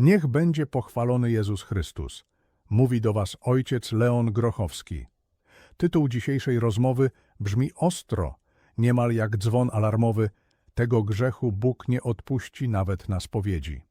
Niech będzie pochwalony Jezus Chrystus. Mówi do Was ojciec Leon Grochowski. Tytuł dzisiejszej rozmowy brzmi ostro, niemal jak dzwon alarmowy. Tego grzechu Bóg nie odpuści nawet na spowiedzi.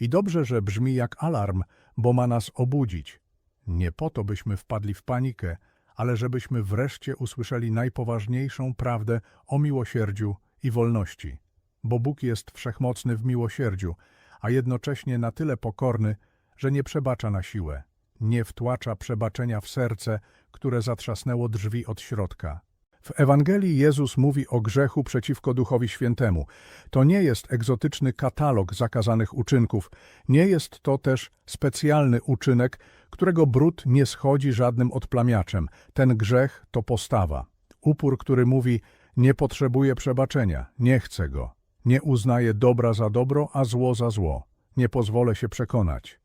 I dobrze, że brzmi jak alarm, bo ma nas obudzić. Nie po to, byśmy wpadli w panikę, ale żebyśmy wreszcie usłyszeli najpoważniejszą prawdę o miłosierdziu i wolności. Bo Bóg jest wszechmocny w miłosierdziu, a jednocześnie na tyle pokorny, że nie przebacza na siłę, nie wtłacza przebaczenia w serce, które zatrzasnęło drzwi od środka. W Ewangelii Jezus mówi o grzechu przeciwko Duchowi Świętemu. To nie jest egzotyczny katalog zakazanych uczynków, nie jest to też specjalny uczynek, którego brud nie schodzi żadnym odplamiaczem. Ten grzech to postawa. Upór, który mówi, nie potrzebuję przebaczenia, nie chcę go. Nie uznaję dobra za dobro, a zło za zło. Nie pozwolę się przekonać.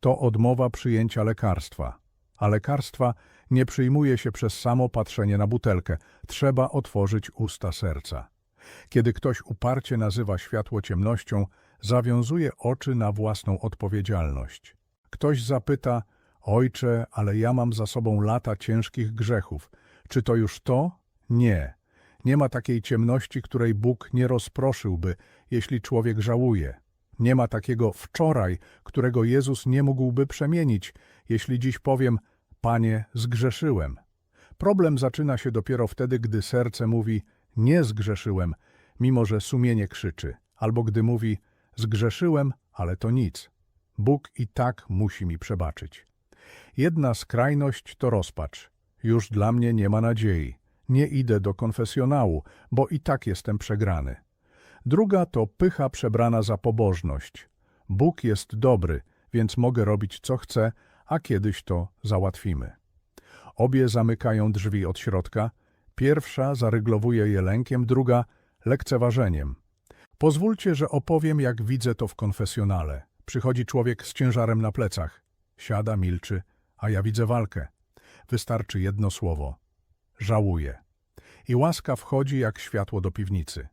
To odmowa przyjęcia lekarstwa. A lekarstwa nie przyjmuje się przez samo patrzenie na butelkę. Trzeba otworzyć usta serca. Kiedy ktoś uparcie nazywa światło ciemnością, zawiązuje oczy na własną odpowiedzialność. Ktoś zapyta, ojcze, ale ja mam za sobą lata ciężkich grzechów. Czy to już to? Nie. Nie ma takiej ciemności, której Bóg nie rozproszyłby, jeśli człowiek żałuje. Nie ma takiego wczoraj, którego Jezus nie mógłby przemienić, jeśli dziś powiem, Panie, zgrzeszyłem. Problem zaczyna się dopiero wtedy, gdy serce mówi, nie zgrzeszyłem, mimo że sumienie krzyczy, albo gdy mówi, zgrzeszyłem, ale to nic. Bóg i tak musi mi przebaczyć. Jedna skrajność to rozpacz. Już dla mnie nie ma nadziei. Nie idę do konfesjonału, bo i tak jestem przegrany. Druga to pycha przebrana za pobożność. Bóg jest dobry, więc mogę robić co chcę, a kiedyś to załatwimy. Obie zamykają drzwi od środka. Pierwsza zaryglowuje je lękiem, druga lekceważeniem. Pozwólcie, że opowiem, jak widzę to w konfesjonale. Przychodzi człowiek z ciężarem na plecach. Siada, milczy, a ja widzę walkę. Wystarczy jedno słowo. Żałuję. I łaska wchodzi jak światło do piwnicy.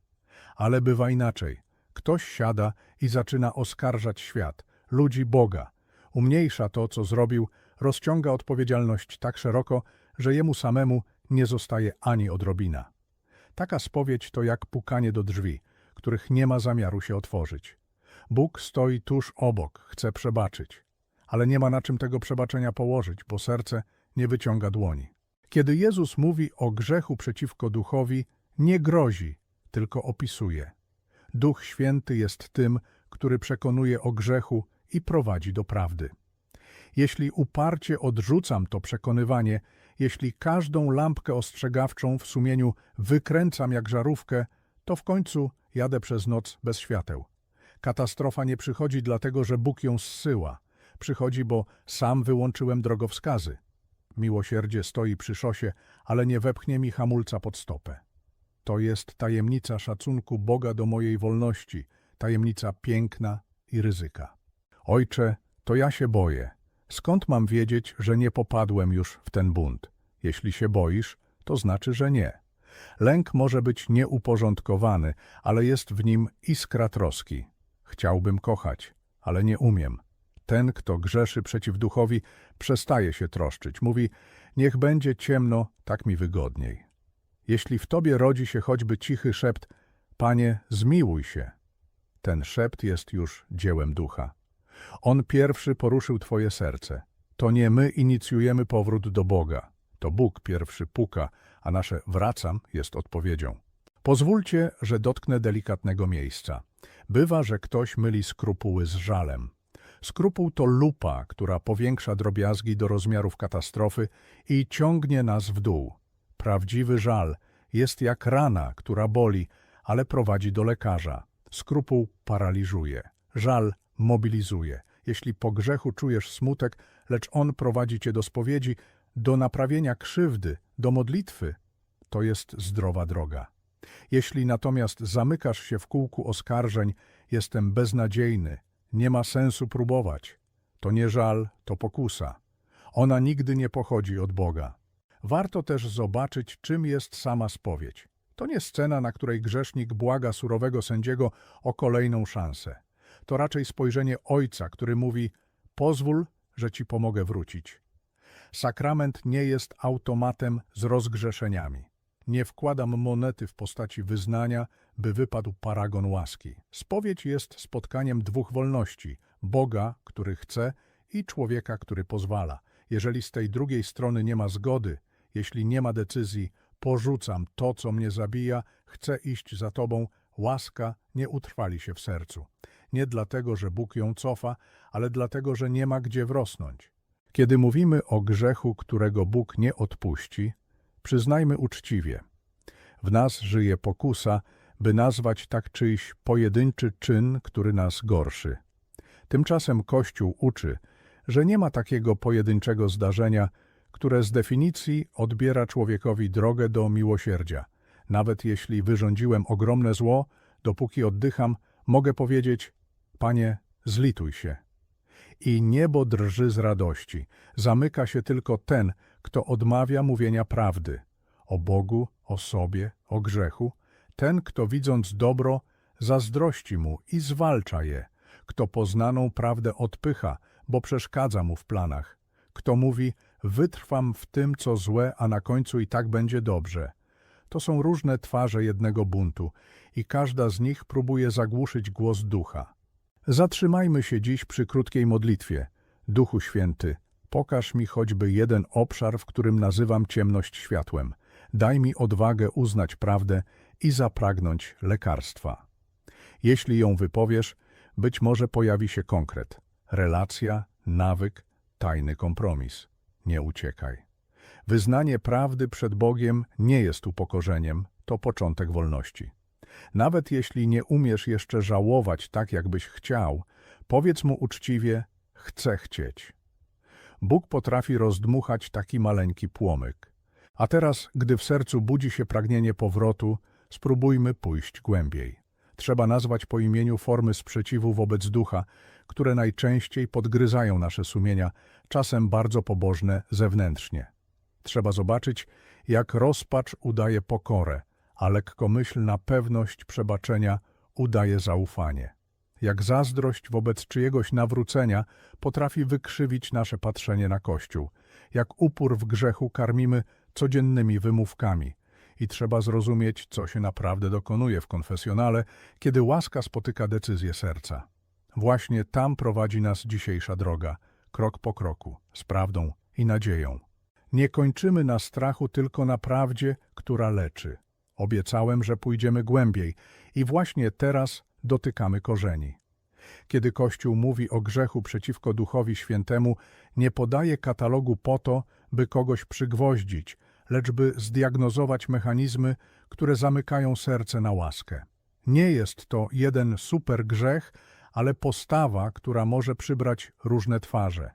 Ale bywa inaczej. Ktoś siada i zaczyna oskarżać świat, ludzi Boga. Umniejsza to, co zrobił, rozciąga odpowiedzialność tak szeroko, że jemu samemu nie zostaje ani odrobina. Taka spowiedź to jak pukanie do drzwi, których nie ma zamiaru się otworzyć. Bóg stoi tuż obok, chce przebaczyć, ale nie ma na czym tego przebaczenia położyć, bo serce nie wyciąga dłoni. Kiedy Jezus mówi o grzechu przeciwko duchowi, nie grozi, tylko opisuje. Duch Święty jest tym, który przekonuje o grzechu i prowadzi do prawdy. Jeśli uparcie odrzucam to przekonywanie, jeśli każdą lampkę ostrzegawczą w sumieniu wykręcam jak żarówkę, to w końcu jadę przez noc bez świateł. Katastrofa nie przychodzi dlatego, że Bóg ją zsyła. Przychodzi, bo sam wyłączyłem drogowskazy. Miłosierdzie stoi przy szosie, ale nie wepchnie mi hamulca pod stopę. To jest tajemnica szacunku Boga do mojej wolności, tajemnica piękna i ryzyka. Ojcze, to ja się boję. Skąd mam wiedzieć, że nie popadłem już w ten bunt? Jeśli się boisz, to znaczy, że nie. Lęk może być nieuporządkowany, ale jest w nim iskra troski. Chciałbym kochać, ale nie umiem. Ten, kto grzeszy przeciw duchowi, przestaje się troszczyć. Mówi, niech będzie ciemno, tak mi wygodniej. Jeśli w tobie rodzi się choćby cichy szept, Panie, zmiłuj się. Ten szept jest już dziełem ducha. On pierwszy poruszył twoje serce. To nie my inicjujemy powrót do Boga. To Bóg pierwszy puka, a nasze wracam jest odpowiedzią. Pozwólcie, że dotknę delikatnego miejsca. Bywa, że ktoś myli skrupuły z żalem. Skrupuł to lupa, która powiększa drobiazgi do rozmiarów katastrofy i ciągnie nas w dół. Prawdziwy żal jest jak rana, która boli, ale prowadzi do lekarza. Skrupuł paraliżuje. Żal mobilizuje. Jeśli po grzechu czujesz smutek, lecz on prowadzi cię do spowiedzi, do naprawienia krzywdy, do modlitwy, to jest zdrowa droga. Jeśli natomiast zamykasz się w kółku oskarżeń, jestem beznadziejny, nie ma sensu próbować. To nie żal, to pokusa. Ona nigdy nie pochodzi od Boga. Warto też zobaczyć, czym jest sama spowiedź. To nie scena, na której grzesznik błaga surowego sędziego o kolejną szansę. To raczej spojrzenie Ojca, który mówi: Pozwól, że ci pomogę wrócić. Sakrament nie jest automatem z rozgrzeszeniami. Nie wkładam monety w postaci wyznania, by wypadł paragon łaski. Spowiedź jest spotkaniem dwóch wolności: Boga, który chce, i człowieka, który pozwala. Jeżeli z tej drugiej strony nie ma zgody, jeśli nie ma decyzji, porzucam to, co mnie zabija, chcę iść za Tobą, łaska nie utrwali się w sercu. Nie dlatego, że Bóg ją cofa, ale dlatego, że nie ma gdzie wrosnąć. Kiedy mówimy o grzechu, którego Bóg nie odpuści, przyznajmy uczciwie. W nas żyje pokusa, by nazwać tak czyjś pojedynczy czyn, który nas gorszy. Tymczasem Kościół uczy, że nie ma takiego pojedynczego zdarzenia, które z definicji odbiera człowiekowi drogę do miłosierdzia. Nawet jeśli wyrządziłem ogromne zło, dopóki oddycham, mogę powiedzieć: Panie, zlituj się. I niebo drży z radości. Zamyka się tylko ten, kto odmawia mówienia prawdy o Bogu, o sobie, o grzechu, ten, kto widząc dobro, zazdrości mu i zwalcza je, kto poznaną prawdę odpycha, bo przeszkadza mu w planach, kto mówi, wytrwam w tym, co złe, a na końcu i tak będzie dobrze. To są różne twarze jednego buntu i każda z nich próbuje zagłuszyć głos ducha. Zatrzymajmy się dziś przy krótkiej modlitwie. Duchu Święty, pokaż mi choćby jeden obszar, w którym nazywam ciemność światłem. Daj mi odwagę uznać prawdę i zapragnąć lekarstwa. Jeśli ją wypowiesz, być może pojawi się konkret. Relacja, nawyk, tajny kompromis. Nie uciekaj. Wyznanie prawdy przed Bogiem nie jest upokorzeniem, to początek wolności. Nawet jeśli nie umiesz jeszcze żałować tak, jakbyś chciał, powiedz mu uczciwie: Chcę chcieć. Bóg potrafi rozdmuchać taki maleńki płomyk. A teraz, gdy w sercu budzi się pragnienie powrotu, spróbujmy pójść głębiej. Trzeba nazwać po imieniu formy sprzeciwu wobec ducha, które najczęściej podgryzają nasze sumienia, czasem bardzo pobożne zewnętrznie. Trzeba zobaczyć, jak rozpacz udaje pokorę, a lekkomyślna pewność przebaczenia udaje zaufanie. Jak zazdrość wobec czyjegoś nawrócenia potrafi wykrzywić nasze patrzenie na Kościół. Jak upór w grzechu karmimy codziennymi wymówkami. I trzeba zrozumieć, co się naprawdę dokonuje w konfesjonale, kiedy łaska spotyka decyzję serca. Właśnie tam prowadzi nas dzisiejsza droga, krok po kroku, z prawdą i nadzieją. Nie kończymy na strachu, tylko na prawdzie, która leczy. Obiecałem, że pójdziemy głębiej i właśnie teraz dotykamy korzeni. Kiedy Kościół mówi o grzechu przeciwko Duchowi Świętemu, nie podaje katalogu po to, by kogoś przygwoździć, lecz by zdiagnozować mechanizmy, które zamykają serce na łaskę. Nie jest to jeden super grzech, ale postawa, która może przybrać różne twarze.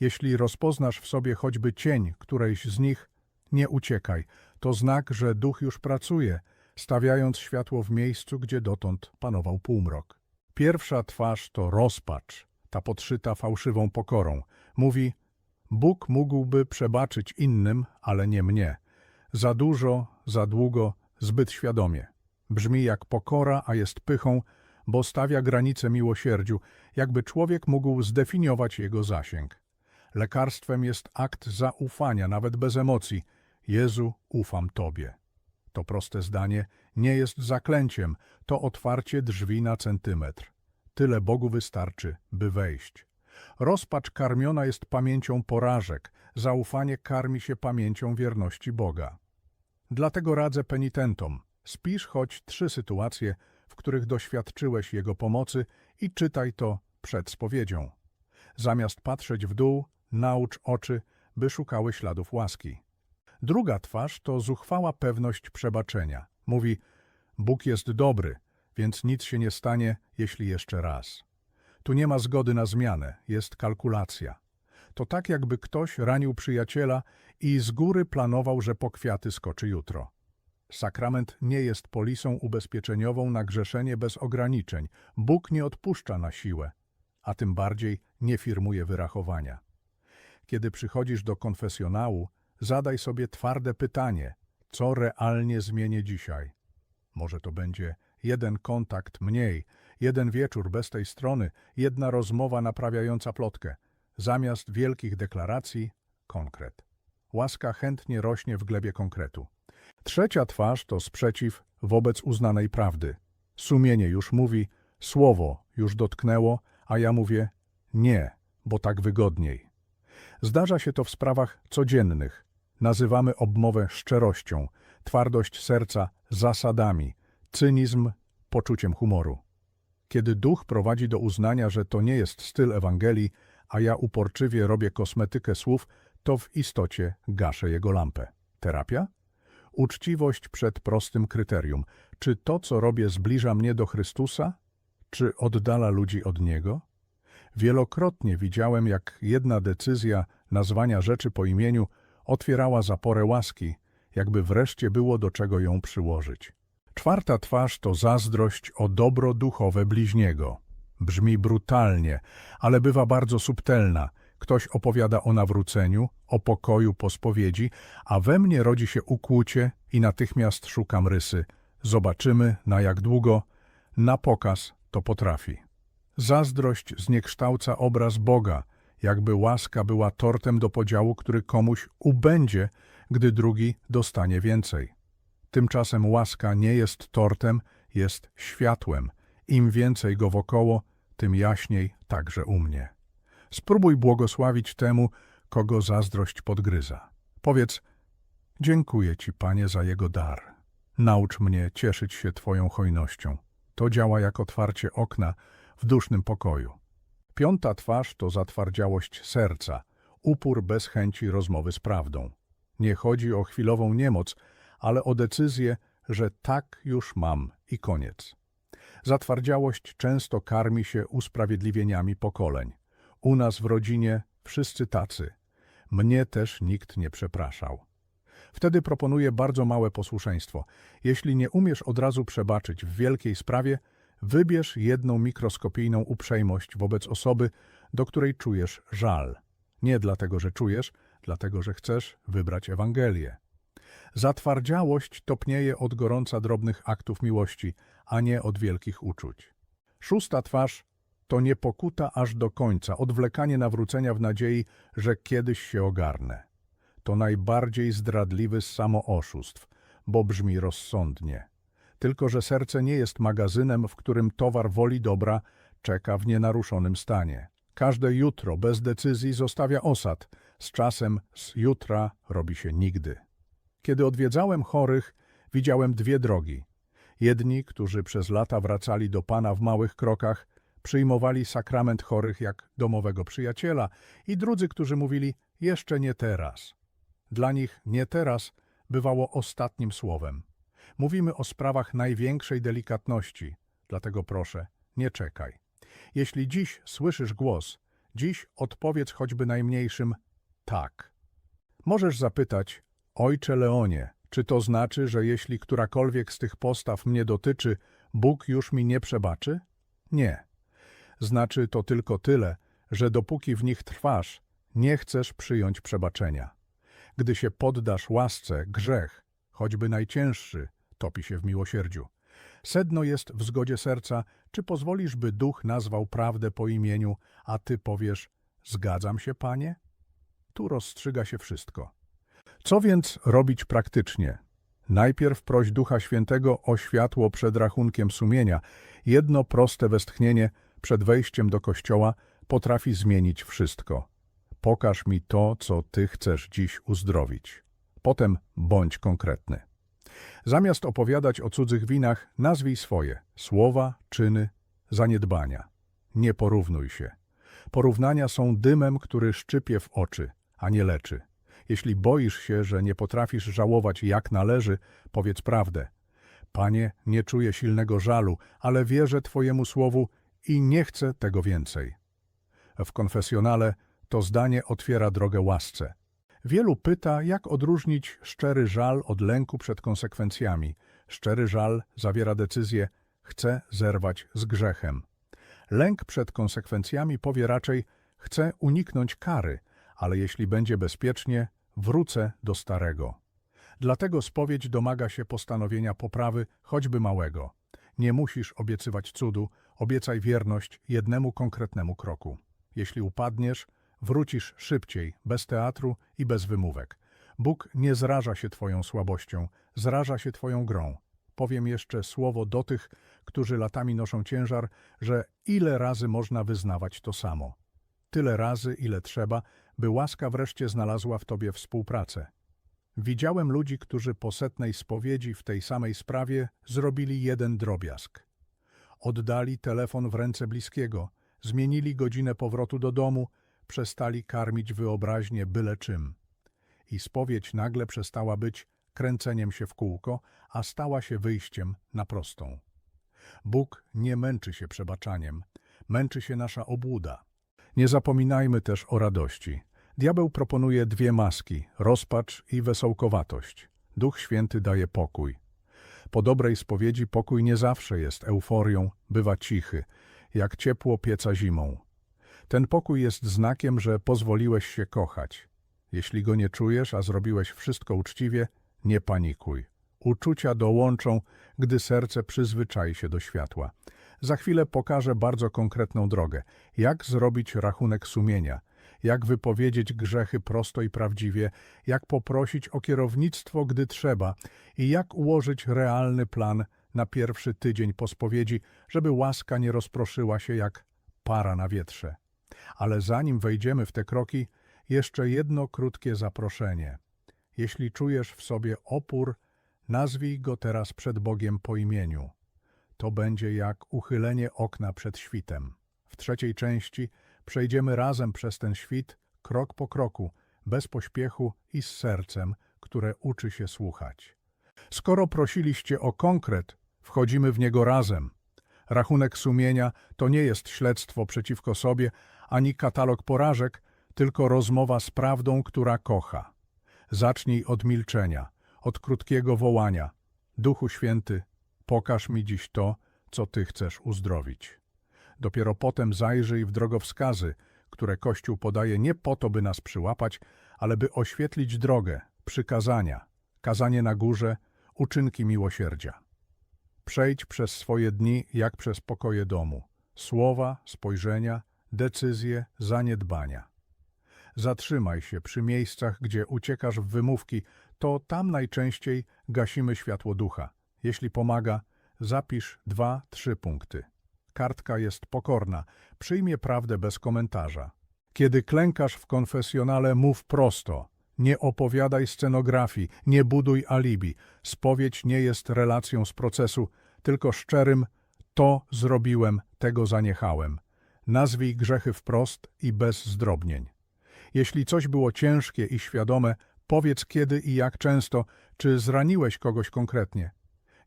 Jeśli rozpoznasz w sobie choćby cień którejś z nich, nie uciekaj. To znak, że duch już pracuje, stawiając światło w miejscu, gdzie dotąd panował półmrok. Pierwsza twarz to rozpacz, ta podszyta fałszywą pokorą. Mówi, Bóg mógłby przebaczyć innym, ale nie mnie. Za dużo, za długo, zbyt świadomie. Brzmi jak pokora, a jest pychą, bo stawia granice miłosierdziu, jakby człowiek mógł zdefiniować jego zasięg. Lekarstwem jest akt zaufania, nawet bez emocji. Jezu, ufam Tobie. To proste zdanie nie jest zaklęciem, to otwarcie drzwi na centymetr. Tyle Bogu wystarczy, by wejść. Rozpacz karmiona jest pamięcią porażek, zaufanie karmi się pamięcią wierności Boga. Dlatego radzę penitentom, spisz choć trzy sytuacje, w których doświadczyłeś Jego pomocy i czytaj to przed spowiedzią. Zamiast patrzeć w dół, naucz oczy, by szukały śladów łaski. Druga twarz to zuchwała pewność przebaczenia. Mówi, Bóg jest dobry, więc nic się nie stanie, jeśli jeszcze raz. Tu nie ma zgody na zmianę, jest kalkulacja. To tak, jakby ktoś ranił przyjaciela i z góry planował, że po kwiaty skoczy jutro. Sakrament nie jest polisą ubezpieczeniową na grzeszenie bez ograniczeń. Bóg nie odpuszcza na siłę, a tym bardziej nie firmuje wyrachowania. Kiedy przychodzisz do konfesjonału, zadaj sobie twarde pytanie, co realnie zmienię dzisiaj. Może to będzie jeden kontakt mniej, Jeden wieczór bez tej strony, jedna rozmowa naprawiająca plotkę. Zamiast wielkich deklaracji, konkret. Łaska chętnie rośnie w glebie konkretu. Trzecia twarz to sprzeciw wobec uznanej prawdy. Sumienie już mówi, słowo już dotknęło, a ja mówię nie, bo tak wygodniej. Zdarza się to w sprawach codziennych. Nazywamy obmowę szczerością, twardość serca zasadami, cynizm poczuciem humoru. Kiedy duch prowadzi do uznania, że to nie jest styl Ewangelii, a ja uporczywie robię kosmetykę słów, to w istocie gaszę jego lampę. Terapia? Uczciwość przed prostym kryterium. Czy to, co robię, zbliża mnie do Chrystusa? Czy oddala ludzi od Niego? Wielokrotnie widziałem, jak jedna decyzja nazwania rzeczy po imieniu otwierała zaporę łaski, jakby wreszcie było do czego ją przyłożyć. Czwarta twarz to zazdrość o dobro duchowe bliźniego. Brzmi brutalnie, ale bywa bardzo subtelna. Ktoś opowiada o nawróceniu, o pokoju po spowiedzi, a we mnie rodzi się ukłucie i natychmiast szukam rysy. Zobaczymy, na jak długo. Na pokaz to potrafi. Zazdrość zniekształca obraz Boga, jakby łaska była tortem do podziału, który komuś ubędzie, gdy drugi dostanie więcej. Tymczasem łaska nie jest tortem, jest światłem. Im więcej go wokoło, tym jaśniej także u mnie. Spróbuj błogosławić temu, kogo zazdrość podgryza. Powiedz, dziękuję Ci, Panie, za jego dar. Naucz mnie cieszyć się Twoją hojnością. To działa jak otwarcie okna w dusznym pokoju. Piąta twarz to zatwardziałość serca, upór bez chęci rozmowy z prawdą. Nie chodzi o chwilową niemoc, ale o decyzję, że tak już mam i koniec. Zatwardziałość często karmi się usprawiedliwieniami pokoleń. U nas w rodzinie wszyscy tacy. Mnie też nikt nie przepraszał. Wtedy proponuję bardzo małe posłuszeństwo. Jeśli nie umiesz od razu przebaczyć w wielkiej sprawie, wybierz jedną mikroskopijną uprzejmość wobec osoby, do której czujesz żal. Nie dlatego, że czujesz, dlatego, że chcesz wybrać Ewangelię. Zatwardziałość topnieje od gorąca drobnych aktów miłości, a nie od wielkich uczuć. Szósta twarz to nie pokuta aż do końca, odwlekanie nawrócenia w nadziei, że kiedyś się ogarnę. To najbardziej zdradliwy z samooszustw, bo brzmi rozsądnie. Tylko, że serce nie jest magazynem, w którym towar woli dobra czeka w nienaruszonym stanie. Każde jutro bez decyzji zostawia osad, z czasem z jutra robi się nigdy. Kiedy odwiedzałem chorych, widziałem dwie drogi. Jedni, którzy przez lata wracali do Pana w małych krokach, przyjmowali sakrament chorych jak domowego przyjaciela i drudzy, którzy mówili jeszcze nie teraz. Dla nich nie teraz bywało ostatnim słowem. Mówimy o sprawach największej delikatności, dlatego proszę, nie czekaj. Jeśli dziś słyszysz głos, dziś odpowiedz choćby najmniejszym tak. Możesz zapytać, ojcze Leonie, czy to znaczy, że jeśli którakolwiek z tych postaw mnie dotyczy, Bóg już mi nie przebaczy? Nie. Znaczy to tylko tyle, że dopóki w nich trwasz, nie chcesz przyjąć przebaczenia. Gdy się poddasz łasce, grzech, choćby najcięższy, topi się w miłosierdziu. Sedno jest w zgodzie serca, czy pozwolisz, by duch nazwał prawdę po imieniu, a ty powiesz, zgadzam się, panie? Tu rozstrzyga się wszystko. Co więc robić praktycznie? Najpierw proś Ducha Świętego o światło przed rachunkiem sumienia. Jedno proste westchnienie przed wejściem do kościoła potrafi zmienić wszystko. Pokaż mi to, co Ty chcesz dziś uzdrowić. Potem bądź konkretny. Zamiast opowiadać o cudzych winach, nazwij swoje słowa, czyny, zaniedbania. Nie porównuj się. Porównania są dymem, który szczypie w oczy, a nie leczy. Jeśli boisz się, że nie potrafisz żałować jak należy, powiedz prawdę. Panie, nie czuję silnego żalu, ale wierzę Twojemu słowu i nie chcę tego więcej. W konfesjonale to zdanie otwiera drogę łasce. Wielu pyta, jak odróżnić szczery żal od lęku przed konsekwencjami. Szczery żal zawiera decyzję chcę zerwać z grzechem. Lęk przed konsekwencjami powie raczej chcę uniknąć kary, ale jeśli będzie bezpiecznie, wrócę do starego. Dlatego spowiedź domaga się postanowienia poprawy, choćby małego. Nie musisz obiecywać cudu, Obiecaj wierność jednemu konkretnemu kroku. Jeśli upadniesz, wrócisz szybciej, bez teatru i bez wymówek. Bóg nie zraża się Twoją słabością, zraża się Twoją grą. Powiem jeszcze słowo do tych, którzy latami noszą ciężar, że ile razy można wyznawać to samo. Tyle razy, ile trzeba, by łaska wreszcie znalazła w Tobie współpracę. Widziałem ludzi, którzy po setnej spowiedzi w tej samej sprawie zrobili jeden drobiazg. Oddali telefon w ręce bliskiego, zmienili godzinę powrotu do domu, przestali karmić wyobraźnię byle czym. I spowiedź nagle przestała być kręceniem się w kółko, a stała się wyjściem na prostą. Bóg nie męczy się przebaczaniem, męczy się nasza obłuda. Nie zapominajmy też o radości. Diabeł proponuje dwie maski, rozpacz i wesołkowatość. Duch Święty daje pokój. Po dobrej spowiedzi pokój nie zawsze jest euforią, bywa cichy, jak ciepło pieca zimą. Ten pokój jest znakiem, że pozwoliłeś się kochać. Jeśli go nie czujesz, a zrobiłeś wszystko uczciwie, nie panikuj. Uczucia dołączą, gdy serce przyzwyczai się do światła. Za chwilę pokażę bardzo konkretną drogę. Jak zrobić rachunek sumienia, jak wypowiedzieć grzechy prosto i prawdziwie, jak poprosić o kierownictwo, gdy trzeba i jak ułożyć realny plan na pierwszy tydzień po spowiedzi, żeby łaska nie rozproszyła się jak para na wietrze. Ale zanim wejdziemy w te kroki, jeszcze jedno krótkie zaproszenie. Jeśli czujesz w sobie opór, nazwij go teraz przed Bogiem po imieniu. To będzie jak uchylenie okna przed świtem. W trzeciej części przejdziemy razem przez ten świt, krok po kroku, bez pośpiechu i z sercem, które uczy się słuchać. Skoro prosiliście o konkret, wchodzimy w niego razem. Rachunek sumienia to nie jest śledztwo przeciwko sobie, ani katalog porażek, tylko rozmowa z prawdą, która kocha. Zacznij od milczenia, od krótkiego wołania. Duchu Święty, pokaż mi dziś to, co Ty chcesz uzdrowić. Dopiero potem zajrzyj w drogowskazy, które Kościół podaje nie po to, by nas przyłapać, ale by oświetlić drogę, przykazania, kazanie na górze, uczynki miłosierdzia. Przejdź przez swoje dni jak przez pokoje domu. Słowa, spojrzenia, decyzje, zaniedbania. Zatrzymaj się przy miejscach, gdzie uciekasz w wymówki, to tam najczęściej gasimy światło ducha. Jeśli pomaga, zapisz dwa, trzy punkty. Kartka jest pokorna, przyjmie prawdę bez komentarza. Kiedy klękasz w konfesjonale, mów prosto. Nie opowiadaj scenografii, nie buduj alibi. Spowiedź nie jest relacją z procesu, tylko szczerym to zrobiłem, tego zaniechałem. Nazwij grzechy wprost i bez zdrobnień. Jeśli coś było ciężkie i świadome, powiedz kiedy i jak często, czy zraniłeś kogoś konkretnie.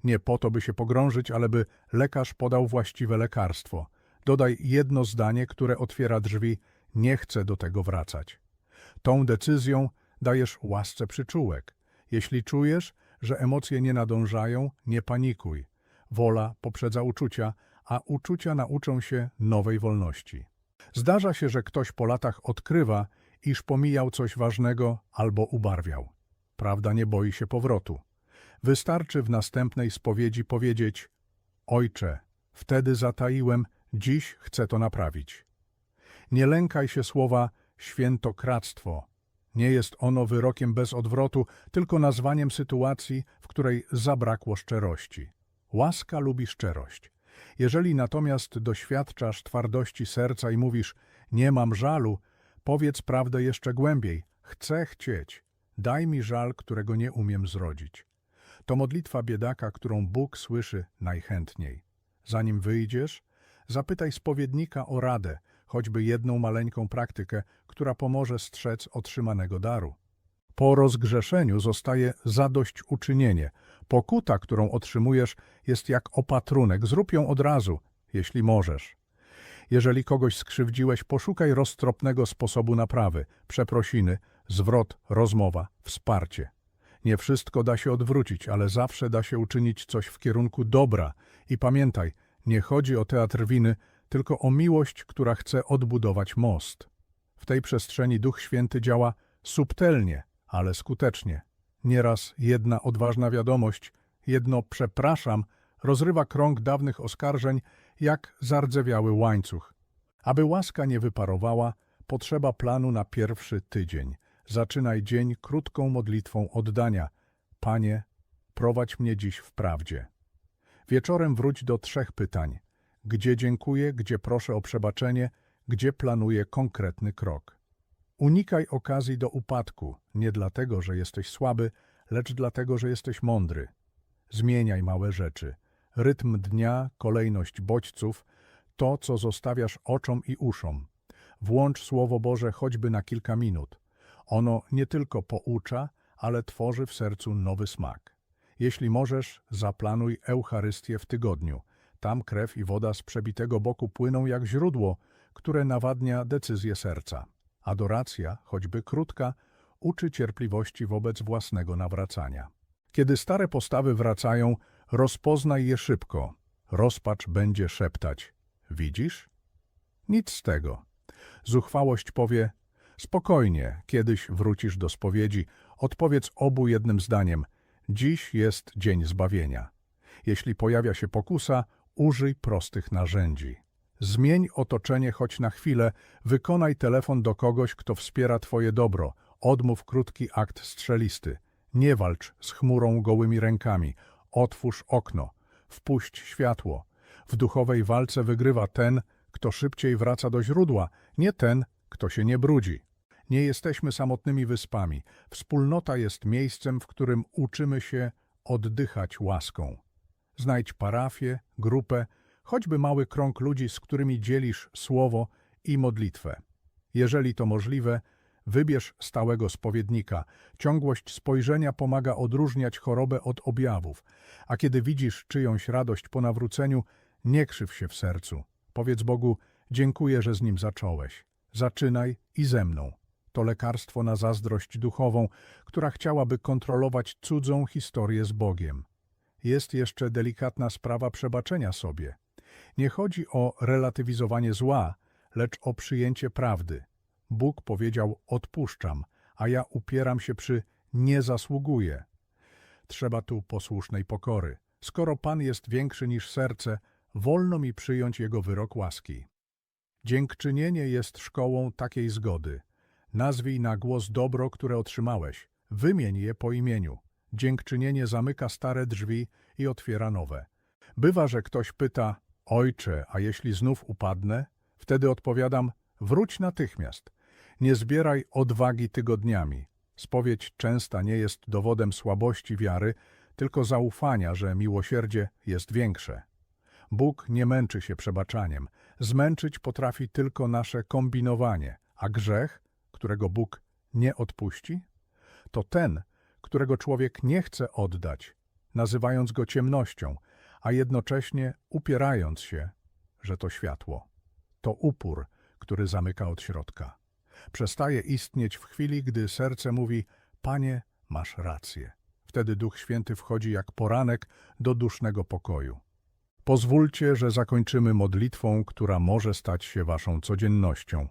Nie po to, by się pogrążyć, ale by lekarz podał właściwe lekarstwo. Dodaj jedno zdanie, które otwiera drzwi, nie chcę do tego wracać. Tą decyzją dajesz łasce przyczółek. Jeśli czujesz, że emocje nie nadążają, nie panikuj. Wola poprzedza uczucia, a uczucia nauczą się nowej wolności. Zdarza się, że ktoś po latach odkrywa, iż pomijał coś ważnego albo ubarwiał. Prawda nie boi się powrotu. Wystarczy w następnej spowiedzi powiedzieć: Ojcze, wtedy zataiłem, dziś chcę to naprawić. Nie lękaj się słowa świętokradztwo. Nie jest ono wyrokiem bez odwrotu, tylko nazwaniem sytuacji, w której zabrakło szczerości. Łaska lubi szczerość. Jeżeli natomiast doświadczasz twardości serca i mówisz: Nie mam żalu, powiedz prawdę jeszcze głębiej: Chcę chcieć, daj mi żal, którego nie umiem zrodzić. To modlitwa biedaka, którą Bóg słyszy najchętniej. Zanim wyjdziesz, zapytaj spowiednika o radę, choćby jedną maleńką praktykę, która pomoże strzec otrzymanego daru. Po rozgrzeszeniu zostaje zadośćuczynienie. Pokuta, którą otrzymujesz, jest jak opatrunek. Zrób ją od razu, jeśli możesz. Jeżeli kogoś skrzywdziłeś, poszukaj roztropnego sposobu naprawy, przeprosiny, zwrot, rozmowa, wsparcie. Nie wszystko da się odwrócić, ale zawsze da się uczynić coś w kierunku dobra. I pamiętaj, nie chodzi o teatr winy, tylko o miłość, która chce odbudować most. W tej przestrzeni Duch Święty działa subtelnie, ale skutecznie. Nieraz jedna odważna wiadomość, jedno przepraszam, rozrywa krąg dawnych oskarżeń jak zardzewiały łańcuch. Aby łaska nie wyparowała, potrzeba planu na pierwszy tydzień. Zaczynaj dzień krótką modlitwą oddania. Panie, prowadź mnie dziś w prawdzie. Wieczorem wróć do trzech pytań. Gdzie dziękuję, gdzie proszę o przebaczenie, gdzie planuję konkretny krok. Unikaj okazji do upadku, nie dlatego, że jesteś słaby, lecz dlatego, że jesteś mądry. Zmieniaj małe rzeczy. Rytm dnia, kolejność bodźców, to, co zostawiasz oczom i uszom. Włącz Słowo Boże choćby na kilka minut. Ono nie tylko poucza, ale tworzy w sercu nowy smak. Jeśli możesz, zaplanuj Eucharystię w tygodniu. Tam krew i woda z przebitego boku płyną jak źródło, które nawadnia decyzję serca. Adoracja, choćby krótka, uczy cierpliwości wobec własnego nawracania. Kiedy stare postawy wracają, rozpoznaj je szybko. Rozpacz będzie szeptać. Widzisz? Nic z tego. Zuchwałość powie, spokojnie, kiedyś wrócisz do spowiedzi, odpowiedz obu jednym zdaniem, dziś jest dzień zbawienia. Jeśli pojawia się pokusa, użyj prostych narzędzi. Zmień otoczenie choć na chwilę, wykonaj telefon do kogoś, kto wspiera Twoje dobro, odmów krótki akt strzelisty. Nie walcz z chmurą gołymi rękami, otwórz okno, wpuść światło. W duchowej walce wygrywa ten, kto szybciej wraca do źródła, nie ten, kto się nie brudzi. Nie jesteśmy samotnymi wyspami. Wspólnota jest miejscem, w którym uczymy się oddychać łaską. Znajdź parafię, grupę, choćby mały krąg ludzi, z którymi dzielisz słowo i modlitwę. Jeżeli to możliwe, wybierz stałego spowiednika. Ciągłość spojrzenia pomaga odróżniać chorobę od objawów, a kiedy widzisz czyjąś radość po nawróceniu, nie krzyw się w sercu. Powiedz Bogu, dziękuję, że z nim zacząłeś. Zaczynaj i ze mną. To lekarstwo na zazdrość duchową, która chciałaby kontrolować cudzą historię z Bogiem. Jest jeszcze delikatna sprawa przebaczenia sobie. Nie chodzi o relatywizowanie zła, lecz o przyjęcie prawdy. Bóg powiedział: Odpuszczam, a ja upieram się przy nie zasługuję. Trzeba tu posłusznej pokory. Skoro Pan jest większy niż serce, wolno mi przyjąć Jego wyrok łaski. Dziękczynienie jest szkołą takiej zgody. Nazwij na głos dobro, które otrzymałeś. Wymień je po imieniu. Dziękczynienie zamyka stare drzwi i otwiera nowe. Bywa, że ktoś pyta, ojcze, a jeśli znów upadnę? Wtedy odpowiadam, wróć natychmiast. Nie zbieraj odwagi tygodniami. Spowiedź częsta nie jest dowodem słabości wiary, tylko zaufania, że miłosierdzie jest większe. Bóg nie męczy się przebaczaniem. Zmęczyć potrafi tylko nasze kombinowanie, a grzech, którego Bóg nie odpuści, to ten, którego człowiek nie chce oddać, nazywając go ciemnością, a jednocześnie upierając się, że to światło. To upór, który zamyka od środka. Przestaje istnieć w chwili, gdy serce mówi: Panie, masz rację. Wtedy Duch Święty wchodzi jak poranek do dusznego pokoju. Pozwólcie, że zakończymy modlitwą, która może stać się waszą codziennością.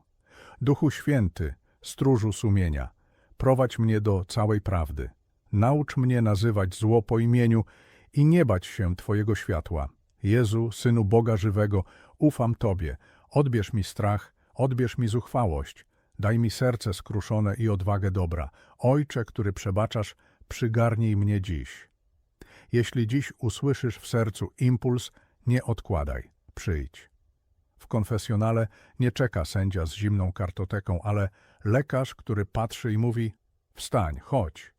Duchu Święty, stróżu sumienia, prowadź mnie do całej prawdy. Naucz mnie nazywać zło po imieniu i nie bać się Twojego światła. Jezu, Synu Boga żywego, ufam Tobie. Odbierz mi strach, odbierz mi zuchwałość. Daj mi serce skruszone i odwagę dobra. Ojcze, który przebaczasz, przygarnij mnie dziś. Jeśli dziś usłyszysz w sercu impuls, nie odkładaj, przyjdź. W konfesjonale nie czeka sędzia z zimną kartoteką, ale lekarz, który patrzy i mówi: Wstań, chodź.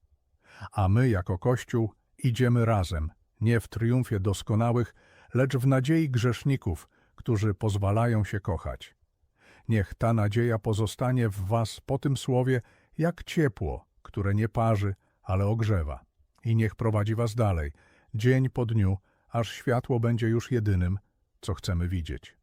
A my, jako Kościół, idziemy razem, nie w triumfie doskonałych, lecz w nadziei grzeszników, którzy pozwalają się kochać. Niech ta nadzieja pozostanie w was po tym słowie jak ciepło, które nie parzy, ale ogrzewa. I niech prowadzi was dalej, dzień po dniu, aż światło będzie już jedynym, co chcemy widzieć.